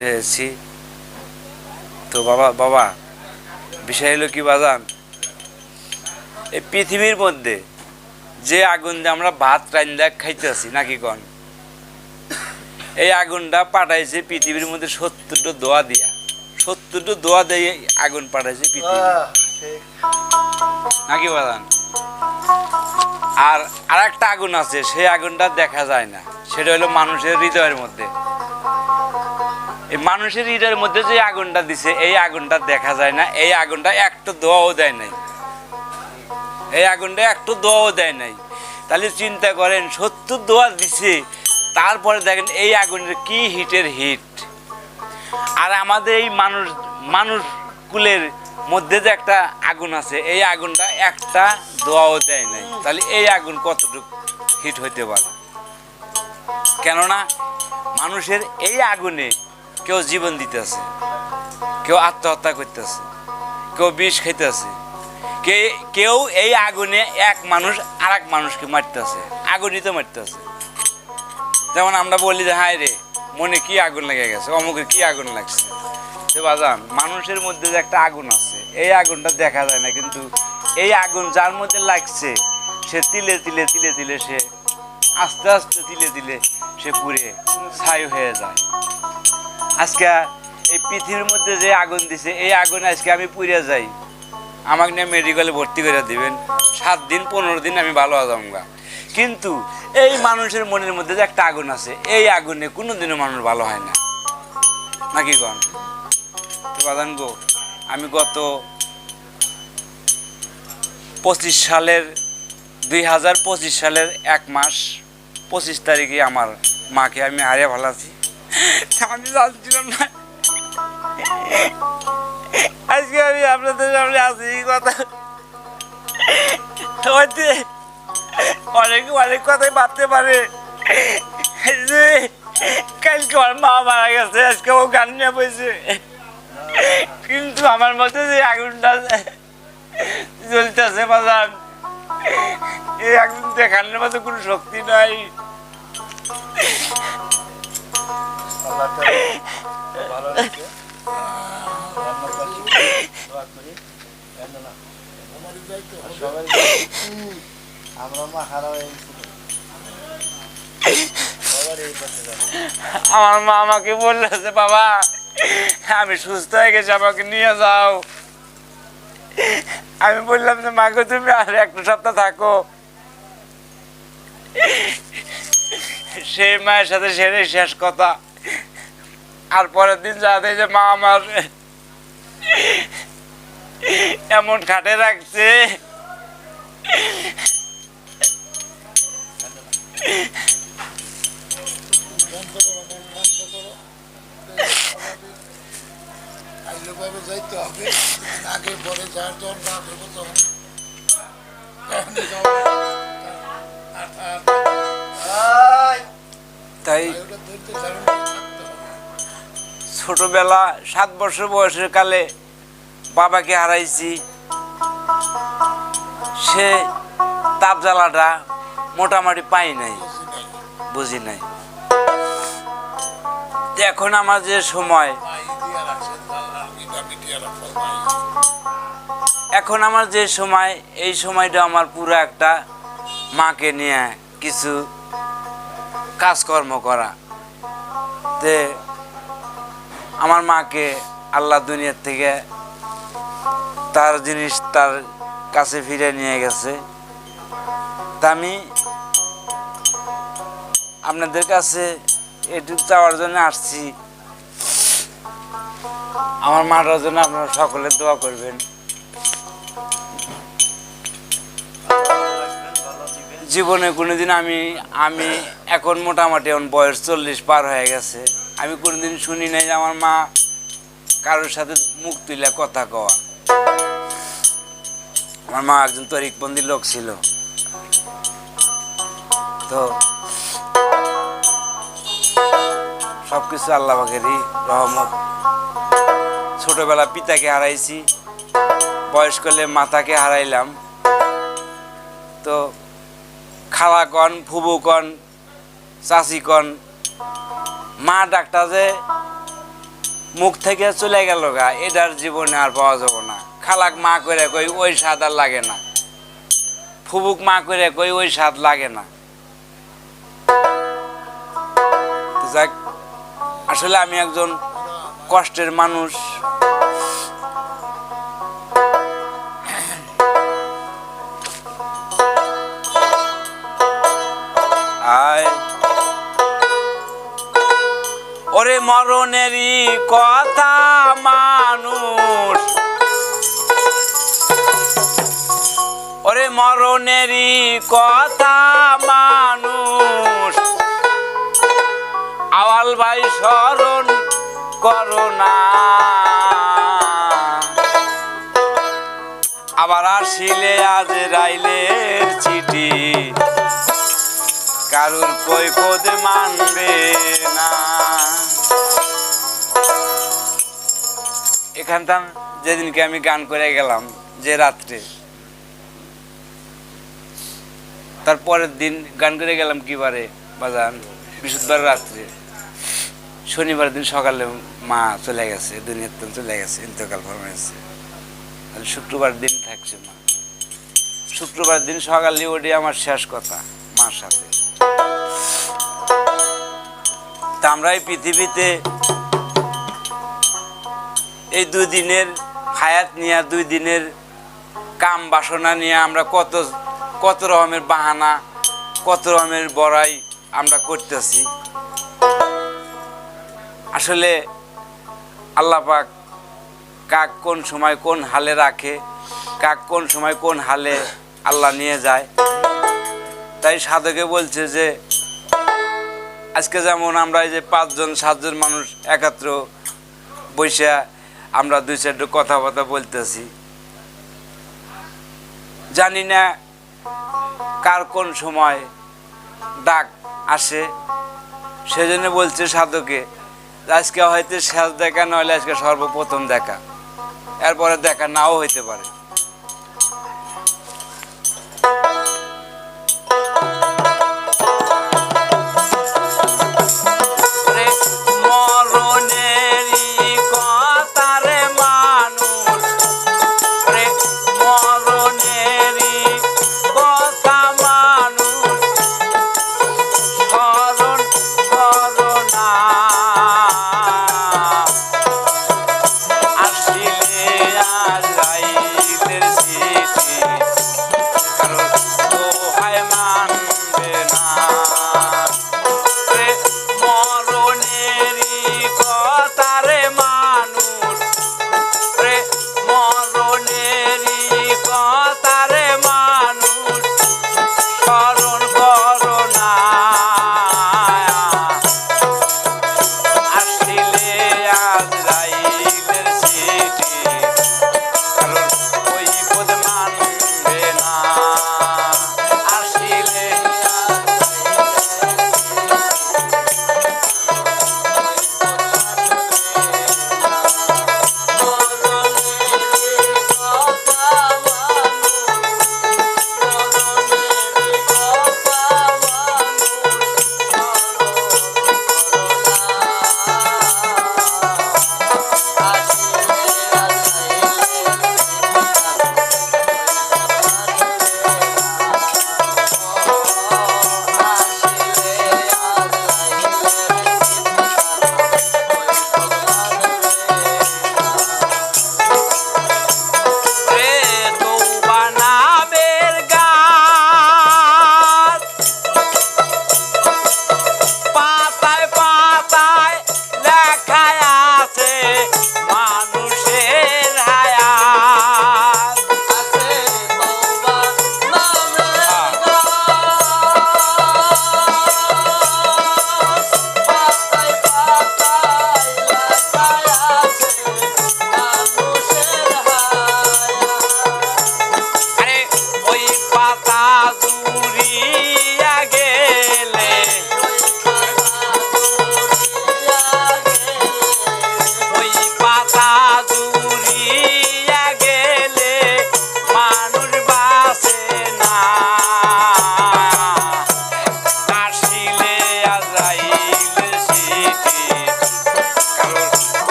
এসেছি তো বাবা বাবা, বিষয় হলো কি বাজান? এই পৃথিবীর মধ্যে যে আগুন দিয়ে আমরা ভাত রান্দা খাইতেছি, নাকি কন? এই আগুনটা পাঠাইছে পৃথিবীর মধ্যে সত্তরটা দোয়া দিয়া। সত্তরটা দোয়া দিয়ে আগুন পাঠাইছে পৃথিবী নাকি বাজান? আর আর একটা আগুন আছে, সেই আগুনটা দেখা যায় না। সেটা হলো মানুষের হৃদয়ের মধ্যে। মানুষের হৃদয়ের মধ্যে যে আগুনটা দিছে, এই আগুনটা দেখা যায় না। এই আগুনটা একটু দোয়াও দেয় নাই। এই আগুনটা একটু দোয়াও দেয় নাই। তাহলে চিন্তা করেন, সত্তর দোয়া দিছে, তারপরে দেখেন এই আগুনের কি হিটের হিট। আর আমাদের এই মানুষ মানুষ কুলের মধ্যে যে একটা আগুন আছে, এই আগুনটা একটা দোয়াও দেয় নাই। তাহলে এই আগুন কতটুকু হিট হইতে পারে? কেননা, মানুষের এই আগুনে কেউ জীবন দিতেছে কেউ আত্মহত্যা করতেছে কেউ বিষ খাইতেছে কে, কেউ এই আগুনে এক মানুষ আর এক মানুষকে মারতেছে আগুনই তো মারতেছে যেমন আমরা বলি যে, হায় রে, মনে কি আগুন লেগে গেছে অমুকের কি আগুন লাগছে? সে বাজান, মানুষের মধ্যে যে একটা আগুন আছে, এই আগুনটা দেখা যায় না, কিন্তু এই আগুন যার মধ্যে লাগছে, সে তিলে তিলে তিলে তিলে সে আস্তে আস্তে তিলে তিলে সে পুড়ে ছাই হয়ে যায়। আজকে এই পৃথিবীর মধ্যে যে আগুন দিছে, এই আগুন আজকে আমি পুড়ে যাই। আমাকে নিয়ে মেডিকেলে ভর্তি করে দিবেন। সাত দিন, পনেরো দিন আমি ভালো আজামগা কিন্তু এই মানুষের মনের মধ্যে যে একটা আগুন আছে, এই আগুনে কোনো দিনও মানুষ ভালো হয় না। নাকি কন? তো বাদান গো, আমি গত পঁচিশ সালের, দুই হাজার পঁচিশ সালের এক মাস, পঁচিশ তারিখে আমার মাকে আমি হারিয়ে ফেলাছি। আমি জানছিলাম না। আজকে আমি আপনাদের সামনে আছি এই কথা। অনেক অনেক কথাই ভাবতে পারে। যে, কালকে আমার মা মারা গেছে, আজকে ও গান নিয়ে বসে। কিন্তু আমার মধ্যে যে আগুনটা জ্বলতেছে বাজার এই আগুন দেখানোর মতো কোনো শক্তি নাই। আমার মা আমাকে বলল যে, বাবা, আমি সুস্থ হয়ে গেছি, আমাকে নিয়ে যাও। আমি বললাম যে মাকে তুমি আর একটা সপ্তাহ থাকো। সেই মায়ের সাথে সেরে শেষ কথা। আর পরের দিন যাতে যে মা আমার এমন খাটে রাখছে। আইলভাবে যাইতে হবে আগে পরে যার যখন তখন আর তাই ছোটবেলা সাত বছর বয়সের কালে বাবাকে হারাইছি। সে তাপ জ্বালাটা মোটামুটি পাই নাই, বুঝি নাই। এখন আমার যে সময়, এখন আমার যে সময়, এই সময়টা আমার পুরো একটা মাকে নিয়ে কিছু কাজকর্ম করা। তে আমার মাকে আল্লাহ দুনিয়ার থেকে তার জিনিস তার কাছে ফিরে নিয়ে গেছে। তা আমি আপনাদের কাছে এটুকু চাওয়ার জন্য আসছি। আমার মাটার জন্য আপনারা সকলে দোয়া করবেন। জীবনে কোনোদিন আমি আমি এখন মোটামুটি এখন বয়স চল্লিশ পার হয়ে গেছে। আমি কোনোদিন শুনি নাই যে আমার মা কারোর সাথে মুখ তুলে কথা কওয়া। আমার মা একজন তরিকবন্দি লোক ছিল। তো সব কিছু আল্লাহ পাখেরই রহমত। ছোটবেলা পিতাকে হারাইছি বয়স করলে মাতাকে হারাইলাম। তো খালা কন ফুবু কন চাচি কন মা ডাক্তার যে মুখ থেকে চলে গেল গা, এটার জীবনে আর পাওয়া যাব না। খালাক মা করে কই, ওই স্বাদ আর লাগে না। ফুবুক মা করে কই, ওই স্বাদ লাগে না। যাক, আসলে আমি একজন কষ্টের মানুষ। মরণেরই কথা মানুষ। ওরে মরণেরই কথা মানুষ। আওয়াল ভাই স্মরণ করো না। আবার আসিলে আজ রাইলের চিঠি। কারুর কৈফত মানবে না। এখানটান যেদিনকে আমি গান করে গেলাম, যে রাত্রে। তারপরের দিন গান করে গেলাম কি বারে, বাজান? বৃহস্পতিবার রাত্রে। শনিবার দিন সকালে মা চলে গেছে, দুনিয়ার চলে গেছে, ইন্তকাল ফরমাইছে। তাহলে শুক্রবার দিন থাকছে মা। শুক্রবার দিন সকালে ওটি আমার শেষ কথা, মার সাথে। তা আমরা এই পৃথিবীতে এই দুই দিনের হায়াত নিয়ে, দুই দিনের কাম বাসনা নিয়ে আমরা কত কত রকমের বাহানা, কত রকমের বড়াই আমরা করতেছি। আসলে আল্লাহ পাক কাক কোন সময় কোন হালে রাখে, কাক কোন সময় কোন হালে আল্লাহ নিয়ে যায়। তাই সাধকে বলছে যে, আজকে যেমন আমরা এই যে পাঁচজন, সাতজন মানুষ একাত্র বৈশা আমরা দুই চারটে কথাবার্তা বলতেছি। জানি না কার কোন সময় ডাক আসে, সেজন্য বলছে সাধকে, আজকে হয়তো শেষ দেখা, নইলে আজকে সর্বপ্রথম দেখা। এরপরে দেখা নাও হইতে পারে।